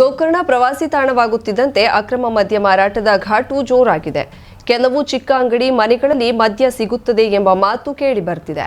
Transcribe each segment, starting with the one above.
ಗೋಕರ್ಣ ಪ್ರವಾಸಿ ತಾಣವಾಗುತ್ತಿದ್ದಂತೆ ಅಕ್ರಮ ಮದ್ಯ ಮಾರಾಟದ ಘಾಟು ಜೋರಾಗಿದೆ. ಕೆಲವು ಚಿಕ್ಕ ಅಂಗಡಿ ಮನೆಗಳಲ್ಲಿ ಮದ್ಯ ಸಿಗುತ್ತದೆ ಎಂಬ ಮಾತು ಕೇಳಿ ಬರ್ತಿದೆ.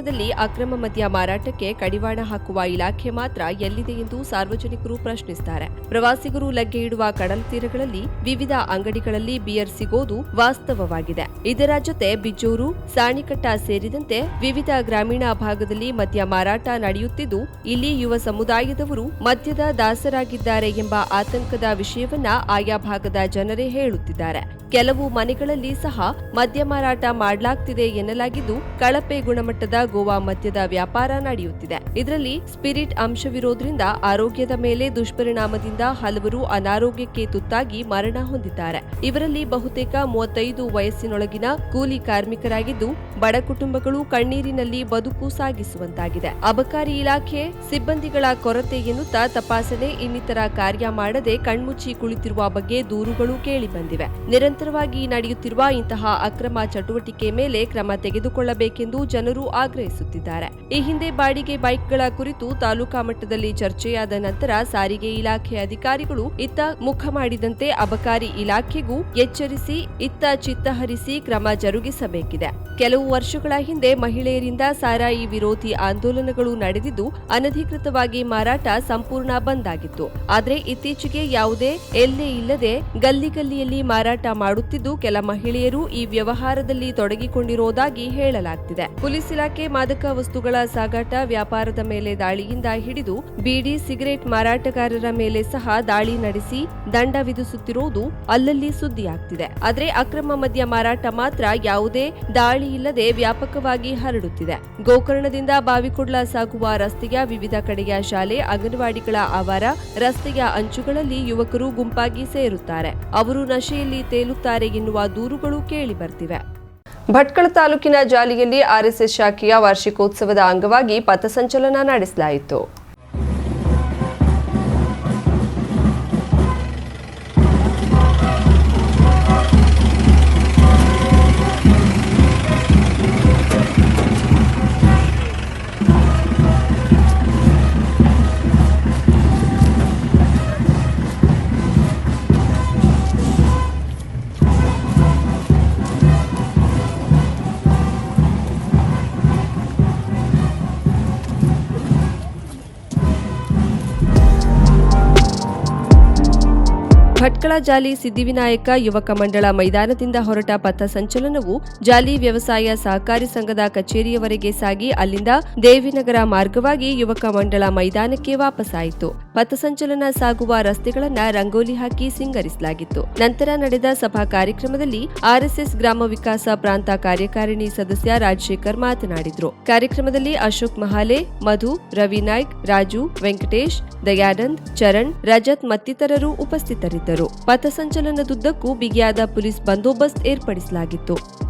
ಗೋಕರ್ಣದಲ್ಲಿ ಅಕ್ರಮ ಮದ್ಯ ಮಾರಾಟಕ್ಕೆ ಕಡಿವಾಣ ಹಾಕುವ ಇಲಾಖೆ ಮಾತ್ರ ಎಲ್ಲಿದೆ ಎಂದು ಸಾರ್ವಜನಿಕರು ಪ್ರಶ್ನಿಸಿದ್ದಾರೆ ಪ್ರವಾಸಿಗರು ಲಗ್ಗೆ ಇಡುವ ಕಡಲ ತೀರಗಳಲ್ಲಿ ವಿವಿಧ ಅಂಗಡಿಗಳಲ್ಲಿ ಬಿಯರ್ ಸಿಗೋದು ವಾಸ್ತವವಾಗಿದೆ. ಇದರ ಜೊತೆ ಬಿಜ್ಜೂರು ಸಾಣಿಕಟ್ಟ ಸೇರಿದಂತೆ ವಿವಿಧ ಗ್ರಾಮೀಣ ಭಾಗದಲ್ಲಿ ಮದ್ಯ ಮಾರಾಟ ನಡೆಯುತ್ತಿದ್ದು, ಇಲ್ಲಿ ಯುವ ಸಮುದಾಯದವರು ಮದ್ಯದ ದಾಸರಾಗಿದ್ದಾರೆ ಎಂಬ ಆತಂಕದ ವಿಷಯವನ್ನ ಆಯಾ ಭಾಗದ ಜನರೇ ಹೇಳುತ್ತಿದ್ದಾರೆ. ಕೆಲವು ಮನೆಗಳಲ್ಲಿ ಸಹ ಮದ್ಯ ಮಾರಾಟ ಮಾಡಲಾಗ್ತಿದೆ ಎನ್ನಲಾಗಿದ್ದು, ಕಳಪೆ ಗುಣಮಟ್ಟದ ಗೋವಾ ಮದ್ಯದ ವ್ಯಾಪಾರ ನಡೆಯುತ್ತಿದೆ. ಇದರಲ್ಲಿ ಸ್ಪಿರಿಟ್ ಅಂಶವಿರೋದ್ರಿಂದ ಆರೋಗ್ಯದ ಮೇಲೆ ದುಷ್ಪರಿಣಾಮದಿಂದ ಹಲವರು ಅನಾರೋಗ್ಯಕ್ಕೆ ತುತ್ತಾಗಿ ಮರಣ ಹೊಂದಿದ್ದಾರೆ. ಇವರಲ್ಲಿ ಬಹುತೇಕ ಮೂವತ್ತೈದು ವಯಸ್ಸಿನೊಳಗಿನ ಕೂಲಿ ಕಾರ್ಮಿಕರಾಗಿದ್ದು, ಬಡ ಕುಟುಂಬಗಳು ಕಣ್ಣೀರಿನಲ್ಲಿ ಬದುಕು ಸಾಗಿಸುವಂತಾಗಿದೆ. ಅಬಕಾರಿ ಇಲಾಖೆ ಸಿಬ್ಬಂದಿಗಳ ಕೊರತೆ ಎನ್ನುತ್ತಾ ತಪಾಸಣೆ ಇನ್ನಿತರ ಕಾರ್ಯ ಮಾಡದೆ ಕಣ್ಮುಚ್ಚಿ ಕುಳಿತಿರುವ ಬಗ್ಗೆ ದೂರುಗಳು ಕೇಳಿಬಂದಿವೆ. ನಿರಂತರವಾಗಿ ನಡೆಯುತ್ತಿರುವ ಇಂತಹ ಅಕ್ರಮ ಚಟುವಟಿಕೆ ಮೇಲೆ ಕ್ರಮ ತೆಗೆದುಕೊಳ್ಳಬೇಕೆಂದು ಜನರು ಆಗ್ರಹಿಸುತ್ತಿದ್ದಾರೆ ಈ ಹಿಂದೆ ಬಾಡಿಗೆ ಬೈಕ್ಗಳ ಕುರಿತು ತಾಲೂಕಾ ಮಟ್ಟದಲ್ಲಿ ಚರ್ಚೆಯಾದ ನಂತರ ಸಾರಿಗೆ ಇಲಾಖೆ ಅಧಿಕಾರಿಗಳು ಇತ್ತ ಮುಖ ಮಾಡಿದಂತೆ ಅಬಕಾರಿ ಇಲಾಖೆಗೂ ಎಚ್ಚರಿಸಿ, ಇತ್ತ ಚಿತ್ತಹರಿಸಿ ಕ್ರಮ ಜರುಗಿಸಬೇಕಿದೆ. ಕೆಲವು ವರ್ಷಗಳ ಹಿಂದೆ ಮಹಿಳೆಯರಿಂದ ಸಾರಾಯಿ ವಿರೋಧಿ ಆಂದೋಲನಗಳು ನಡೆದಿದ್ದು, ಅನಧಿಕೃತವಾಗಿ ಮಾರಾಟ ಸಂಪೂರ್ಣ ಬಂದ್ ಆಗಿತ್ತು ಆದರೆ ಇತ್ತೀಚೆಗೆ ಯಾವುದೇ, ಎಲ್ಲೇ ಇಲ್ಲದೆ ಗಲ್ಲಿ ಗಲ್ಲಿಯಲ್ಲಿ ಮಾರಾಟ ಮಾಡುತ್ತಿದ್ದು, ಕೆಲ ಮಹಿಳೆಯರು ಈ ವ್ಯವಹಾರದಲ್ಲಿ ತೊಡಗಿಕೊಂಡಿರುವುದಾಗಿ ಹೇಳಲಾಗ್ತಿದೆ. ಪೊಲೀಸ್ ಇಲಾಖೆ ಮಾದಕ ವಸ್ತುಗಳ ಸಾಗಾಟ ವ್ಯಾಪಾರದ ಮೇಲೆ ದಾಳಿಯಿಂದ ಹಿಡಿದು ಬೀಡಿ, ಸಿಗರೇಟ್ ಮಾರಾಟಗಾರರ ಮೇಲೆ ಸಹ ದಾಳಿ ನಡೆಸಿ ದಂಡ ವಿಧಿಸುತ್ತಿರುವುದು ಅಲ್ಲಲ್ಲಿ ಸುದ್ದಿಯಾಗ್ತಿದೆ. ಆದರೆ ಅಕ್ರಮ ಮದ್ಯ ಮಾರಾಟ ಮಾತ್ರ ಯಾವುದೇ ದಾಳಿ ಇಲ್ಲದೆ ವ್ಯಾಪಕವಾಗಿ ಹರಡುತ್ತಿದೆ. ಗೋಕರ್ಣದಿಂದ ಬಾವಿಕೊಡ್ಲ ಸಾಗುವ ರಸ್ತೆಯ ವಿವಿಧ ಕಡೆಯ ಶಾಲೆ, ಅಂಗನವಾಡಿಗಳ ಆವಾರ, ರಸ್ತೆಯ ಅಂಚುಗಳಲ್ಲಿ ಯುವಕರು ಗುಂಪಾಗಿ ಸೇರುತ್ತಾರೆ. ಅವರು ನಶೆಯಲ್ಲಿ ತೇಲುತ್ತಾರೆ ಎನ್ನುವ ದೂರುಗಳು ಕೇಳಿ ಬರ್ತಿವೆ. ಭಟ್ಕಳ ತಾಲೂಕಿನ ಜಾಲಿಯಲ್ಲಿ ಆರ್ಎಸ್ಎಸ್ ಶಾಖೆಯ ವಾರ್ಷಿಕೋತ್ಸವದ ಅಂಗವಾಗಿ ಪಥಸಂಚಲನ ನಡೆಸಲಾಯಿತು. ಭಟ್ಕಳ ಜಾಲಿ ಸಿದ್ದಿವಿನಾಯಕ ಯುವಕ ಮಂಡಳ ಮೈದಾನದಿಂದ ಹೊರಟ ಪಥ ಸಂಚಲನವು ಜಾಲಿ ವ್ಯವಸಾಯ ಸಹಕಾರಿ ಸಂಘದ ಕಚೇರಿಯವರೆಗೆ ಸಾಗಿ ಅಲ್ಲಿಂದ ದೇವಿನಗರ ಮಾರ್ಗವಾಗಿ ಯುವಕ ಮಂಡಳ ಮೈದಾನಕ್ಕೆ ವಾಪಸ್ಸಾಯಿತು ಪಥಸಂಚಲನ ಸಾಗುವ ರಸ್ತೆಗಳನ್ನ ರಂಗೋಲಿ ಹಾಕಿ ಸಿಂಗರಿಸಲಾಗಿತ್ತು. ನಂತರ ನಡೆದ ಸಭಾ ಕಾರ್ಯಕ್ರಮದಲ್ಲಿ ಆರ್ಎಸ್ಎಸ್ ಗ್ರಾಮ ವಿಕಾಸ ಪ್ರಾಂತ ಕಾರ್ಯಕಾರಿಣಿ ಸದಸ್ಯ ರಾಜಶೇಖರ್ ಮಾತನಾಡಿದರು. ಕಾರ್ಯಕ್ರಮದಲ್ಲಿ ಅಶೋಕ್ ಮಹಾಲೆ, ಮಧು, ರವಿ ನಾಯ್ಕ್, ರಾಜು, ವೆಂಕಟೇಶ್, ದಯಾನಂದ್, ಚರಣ್, ರಜತ್ ಮತ್ತಿತರರು ಉಪಸ್ಥಿತರಿದ್ದರು. ಪಥಸಂಚಲನದುದ್ದಕ್ಕೂ ಬಿಗಿಯಾದ ಪೊಲೀಸ್ ಬಂದೋಬಸ್ತ್ ಏರ್ಪಡಿಸಲಾಗಿತ್ತು.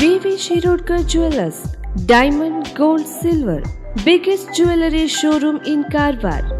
VV Shirudkar Jewelers Diamond, Gold, Silver. Biggest jewelry showroom in Karwar.